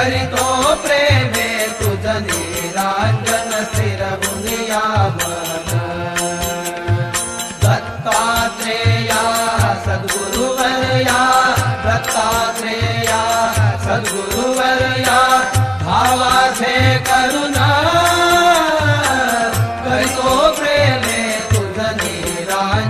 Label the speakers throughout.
Speaker 1: करीतो प्रेमे तुझ निरांजन स्थिर गुनिया मन दत्तात्रेया सद्गुरुवर्या दत्तात्रेया सद्गुरुवर्या भावाचे करुणा. करीतो प्रेमे तुझ निरांजन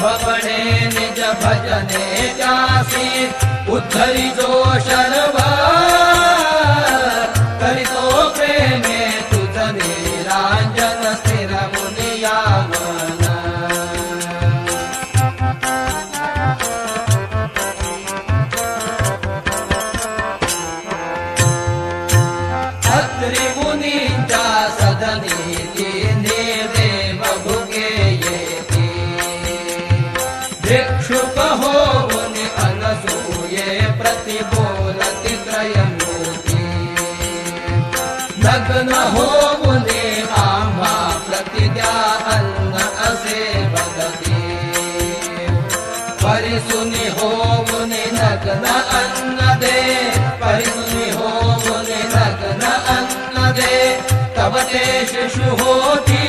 Speaker 1: भवने निज भजने जासी उद्धरी जो शर्व करितो प्रेमे तुझ निरांजन स्थिर मुनिया मन। अत्रि नग्न होऊन आम्हा प्रतिद्या अन्न असे बघते. परिसुनी होऊन लग्न अन्न दे परिसुनी होऊन लग्न अन्न दे. तब ते शिशु होती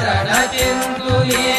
Speaker 1: शरणचिन्तुये